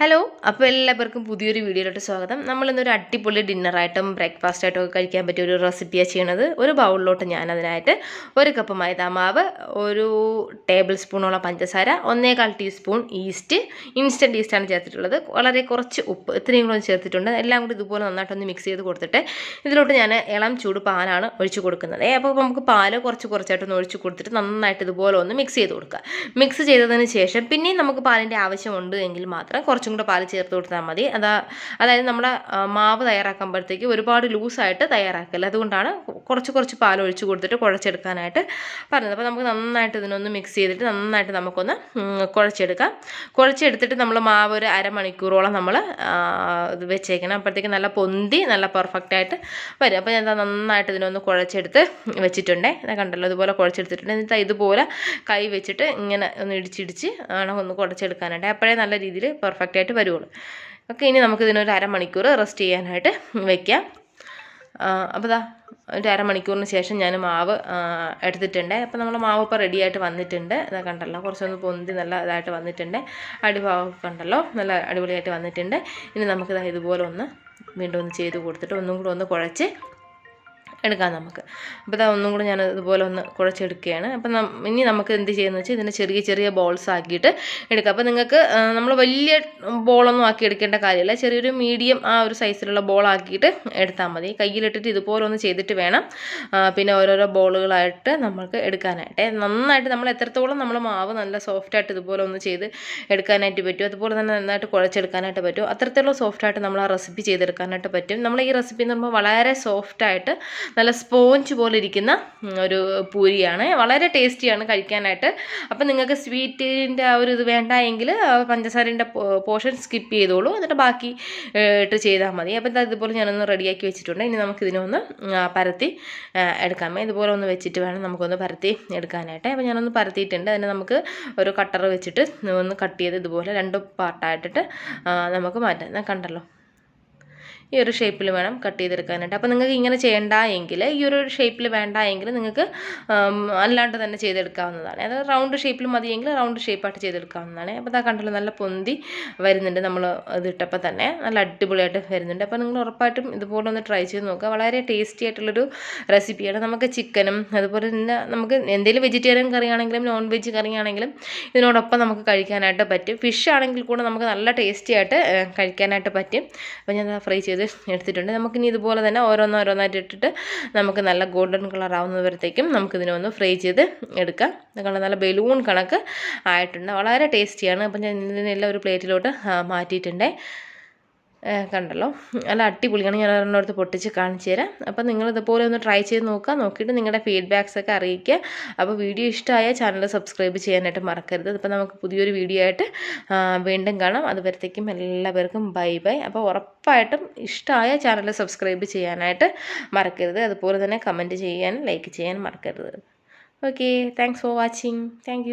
Hello അപ്പോൾ എല്ലാവർക്കും പുതിയൊരു വീഡിയോയിലോട്ട് സ്വാഗതം. നമ്മളിന്നൊരു അടിപൊളി ഡിന്നറായിട്ടും ബ്രേക്ക്ഫാസ്റ്റായിട്ടും ഒക്കെ കഴിക്കാൻ പറ്റിയ ഒരു റെസിപ്പിയാണ് ചെയ്യണത്. ഒരു ബൗളിലോട്ട് ഞാൻ അതിനായിട്ട് ഒരു കപ്പ് മൈദാമാവ് ഒരു ടേബിൾ സ്പൂണോളം പഞ്ചസാര ഒന്നേകാൽ ടീസ്പൂൺ ഈസ്റ്റ് ഇൻസ്റ്റന്റ് ഈസ്റ്റാണ് ചേർത്തിട്ടുള്ളത്. വളരെ കുറച്ച് ഉപ്പ് ഇത്രയും കൂടെ ചേർത്തിട്ടുണ്ട്. എല്ലാം കൂടി ഇതുപോലെ നന്നായിട്ടൊന്ന് മിക്സ് ചെയ്ത് കൊടുത്തിട്ട് ഇതിലോട്ട് ഞാൻ ഇളം ചൂട് പാലാണ് ഒഴിച്ച് കൊടുക്കുന്നത്. അപ്പോൾ നമുക്ക് പാൽ കുറച്ച് കുറച്ചായിട്ടൊന്ന് ഒഴിച്ച് കൊടുത്തിട്ട് നന്നായിട്ട് ഇതുപോലെ ഒന്ന് മിക്സ് ചെയ്ത് കൊടുക്കുക. മിക്സ് ചെയ്തതിന് ശേഷം പിന്നെയും നമുക്ക് പാലിന്റെ ആവശ്യമുണ്ട് എങ്കിൽ മാത്രം കൂടെ പാൽ ചേർത്ത് കൊടുത്താൽ മതി. അതാ അതായത് നമ്മുടെ മാവ് തയ്യാറാക്കുമ്പോഴത്തേക്ക് ഒരുപാട് ലൂസായിട്ട് തയ്യാറാക്കല്ല അതുകൊണ്ടാണ് കുറച്ച് കുറച്ച് പാൽ ഒഴിച്ച് കൊടുത്തിട്ട് കുഴച്ചെടുക്കാനായിട്ട് പറഞ്ഞത്. അപ്പോൾ നമുക്ക് നന്നായിട്ട് ഇതിനൊന്ന് മിക്സ് ചെയ്തിട്ട് നന്നായിട്ട് നമുക്കൊന്ന് കുഴച്ചെടുക്കാം. കുഴച്ചെടുത്തിട്ട് നമ്മൾ മാവ് ഒരു അരമണിക്കൂറോളം നമ്മൾ ഇത് വെച്ചേക്കണം. അപ്പോഴത്തേക്ക് നല്ല പൊന്തി നല്ല പെർഫെക്റ്റ് ആയിട്ട് വരും. അപ്പോൾ ഞാൻ നന്നായിട്ട് ഇതിനൊന്ന് കുഴച്ചെടുത്ത് വെച്ചിട്ടുണ്ടേ. കണ്ടല്ലോ ഇതുപോലെ കുഴച്ചെടുത്തിട്ടുണ്ട്. എന്നിട്ട് ഇതുപോലെ കൈ വെച്ചിട്ട് ഇങ്ങനെ ഒന്ന് ഇടിച്ചിടിച്ച് ആണ് ഒന്ന് കുഴച്ചെടുക്കാനായിട്ട്. അപ്പോഴേ നല്ല രീതിയിൽ പെർഫെക്റ്റ് ആയിട്ട് വരുള്ളൂ ഓക്കെ ഇനി നമുക്ക് ഇതിനൊരു അരമണിക്കൂർ റെസ്റ്റ് ചെയ്യാനായിട്ട് വെക്കാം. അപ്പോൾ ഇതാ ഒരു അരമണിക്കൂറിന് ശേഷം ഞാൻ മാവ് എടുത്തിട്ടുണ്ട്. അപ്പോൾ നമ്മൾ മാവ് ഇപ്പോൾ റെഡി ആയിട്ട് വന്നിട്ടുണ്ട്. ഇതാ കണ്ടല്ലോ കുറച്ചൊന്ന് പൊന്തി നല്ല ഇതായിട്ട് വന്നിട്ടുണ്ട്. അടിഭാവം കണ്ടല്ലോ നല്ല അടിപൊളിയായിട്ട് വന്നിട്ടുണ്ട്. ഇനി നമുക്കിതാ ഇതുപോലെ ഒന്ന് വീണ്ടും ഒന്ന് ചെയ്ത് കൊടുത്തിട്ട് ഒന്നും കൂടെ ഒന്ന് കുഴച്ച് എടുക്കാം നമുക്ക്. അപ്പോൾ ഇതാ ഒന്നും കൂടെ ഞാൻ ഇതുപോലെ ഒന്ന് കുഴച്ചെടുക്കുകയാണ്. അപ്പം ഇനി നമുക്ക് എന്ത് ചെയ്യുന്നത് വെച്ചാൽ ഇതിനെ ചെറിയ ചെറിയ ബോൾസ് ആക്കിയിട്ട് എടുക്കാം. അപ്പോൾ നിങ്ങൾക്ക് നമ്മൾ വലിയ ബോളൊന്നും ആക്കി എടുക്കേണ്ട കാര്യമില്ല. ചെറിയൊരു മീഡിയം ആ ഒരു സൈസിലുള്ള ബോൾ ആക്കിയിട്ട് എടുത്താൽ മതി. കയ്യിലിട്ടിട്ട് ഇതുപോലെ ഒന്ന് ചെയ്തിട്ട് വേണം പിന്നെ ഓരോരോ ബോളുകളായിട്ട് നമുക്ക് എടുക്കാനായിട്ട്. നന്നായിട്ട് നമ്മൾ എത്രത്തോളം നമ്മൾ മാവ് നല്ല സോഫ്റ്റായിട്ട് ഇതുപോലെ ഒന്ന് ചെയ്ത് എടുക്കാനായിട്ട് പറ്റും അതുപോലെ തന്നെ നന്നായിട്ട് കുഴച്ചെടുക്കാനായിട്ട് പറ്റും അത്രത്തോളം സോഫ്റ്റായിട്ട് നമ്മൾ ആ റെസിപ്പി ചെയ്തെടുക്കാനായിട്ട് പറ്റും. നമ്മൾ ഈ റെസിപ്പി എന്ന് പറയുമ്പോൾ വളരെ സോഫ്റ്റായിട്ട് നല്ല സ്പോഞ്ച് പോലെ ഇരിക്കുന്ന ഒരു പൂരിയാണ്. വളരെ ടേസ്റ്റിയാണ് കഴിക്കാനായിട്ട്. അപ്പം നിങ്ങൾക്ക് സ്വീറ്റിന്റെ ആ ഒരു ഇത് വേണ്ട എങ്കിൽ പഞ്ചസാരന്റെ പോർഷൻ സ്കിപ്പ് ചെയ്തോളൂ. എന്നിട്ട് ബാക്കി ഇട്ട് ചെയ്താൽ മതി. അപ്പം ഇതുപോലെ ഞാനൊന്ന് റെഡിയാക്കി വെച്ചിട്ടുണ്ട്. ഇനി നമുക്ക് ഇതിനൊന്ന് പരത്തി എടുക്കാമേ ഇതുപോലെ ഒന്ന് വെച്ചിട്ട് വേണം നമുക്കൊന്ന് പരത്തി എടുക്കാനായിട്ട്. അപ്പം ഞാനൊന്ന് പരത്തിയിട്ടുണ്ട്. അതിന് നമുക്ക് ഒരു കട്ടർ വെച്ചിട്ട് ഒന്ന് കട്ട് ചെയ്ത് ഇതുപോലെ രണ്ട് പാർട്ടായിട്ടിട്ട് നമുക്ക് മാറ്റാം. കണ്ടല്ലോ. ഈ ഒരു ഷേപ്പിൽ വേണം കട്ട് ചെയ്തെടുക്കാനായിട്ട്. അപ്പോൾ നിങ്ങൾക്ക് ഇങ്ങനെ ചെയ്യേണ്ട എങ്കിൽ ഈ ഒരു ഷേപ്പിൽ വേണ്ട എങ്കിൽ നിങ്ങൾക്ക് അല്ലാണ്ട് തന്നെ ചെയ്തെടുക്കാവുന്നതാണ്. അതായത് റൗണ്ട് ഷേപ്പിൽ മതിയെങ്കിൽ റൗണ്ട് ഷേപ്പായിട്ട് ചെയ്തെടുക്കാവുന്നതാണ്. അപ്പോൾ അതാ കണ്ടല്ലോ നല്ല പൊന്തി വരുന്നുണ്ട് നമ്മൾ ഇതിട്ടപ്പോൾ തന്നെ. നല്ല അടിപൊളിയായിട്ട് വരുന്നുണ്ട്. അപ്പോൾ നിങ്ങൾ ഉറപ്പായിട്ടും ഇതുപോലെ ഒന്ന് ട്രൈ ചെയ്ത് നോക്കുക. വളരെ ടേസ്റ്റി ആയിട്ടുള്ളൊരു റെസിപ്പിയാണ് നമുക്ക് ചിക്കനും അതുപോലെ തന്നെ നമുക്ക് എന്തെങ്കിലും വെജിറ്റേറിയൻ കറിയാണെങ്കിലും നോൺ വെജ് കറിയാണെങ്കിലും ഇതിനോടൊപ്പം നമുക്ക് കഴിക്കാനായിട്ട് പറ്റും. ഫിഷ് ആണെങ്കിൽ കൂടെ നമുക്ക് നല്ല ടേസ്റ്റി ആയിട്ട് കഴിക്കാനായിട്ട് പറ്റും. അപ്പോൾ ഞാൻ ഫ്രൈ ചെയ്ത് എടുത്തിട്ടുണ്ട്. നമുക്കിനി ഇതുപോലെ തന്നെ ഓരോന്നോരോന്നായിട്ട് ഇട്ടിട്ട് നമുക്ക് നല്ല ഗോൾഡൻ കളർ ആവുന്നവരത്തേക്കും നമുക്കിതിനെ ഒന്ന് ഫ്രൈ ചെയ്ത് എടുക്കാം. നല്ല ബലൂൺ കണക്ക് ആയിട്ടുണ്ട്. വളരെ ടേസ്റ്റിയാണ്. അപ്പം ഞാൻ ഇതിനെല്ലാം ഒരു പ്ലേറ്റിലോട്ട് മാറ്റിയിട്ടുണ്ട്. കണ്ടല്ലോ. നല്ല അടിപൊളിയാണ്. ഞാൻ ഒരെണ്ണടുത്ത് പൊട്ടിച്ച് കാണിച്ചു തരാം. അപ്പോൾ നിങ്ങൾ ഇതുപോലെ ഒന്ന് ട്രൈ ചെയ്ത് നോക്കുക. നോക്കിയിട്ട് നിങ്ങളുടെ ഫീഡ്ബാക്സ് ഒക്കെ അറിയിക്കുക. അപ്പോൾ വീഡിയോ ഇഷ്ടമായ ചാനൽ സബ്സ്ക്രൈബ് ചെയ്യാനായിട്ട് മറക്കരുത്. അപ്പോൾ നമുക്ക് പുതിയൊരു വീഡിയോ ആയിട്ട് വീണ്ടും കാണാം. അതുവരത്തേക്കും എല്ലാവർക്കും ബൈ ബൈ അപ്പോൾ ഉറപ്പായിട്ടും ഇഷ്ടമായ ചാനൽ സബ്സ്ക്രൈബ് ചെയ്യാനായിട്ട് മറക്കരുത്. അതുപോലെ തന്നെ കമന്റ് ചെയ്യാനും ലൈക്ക് ചെയ്യാനും മറക്കരുത്. Okay thanks for watching thank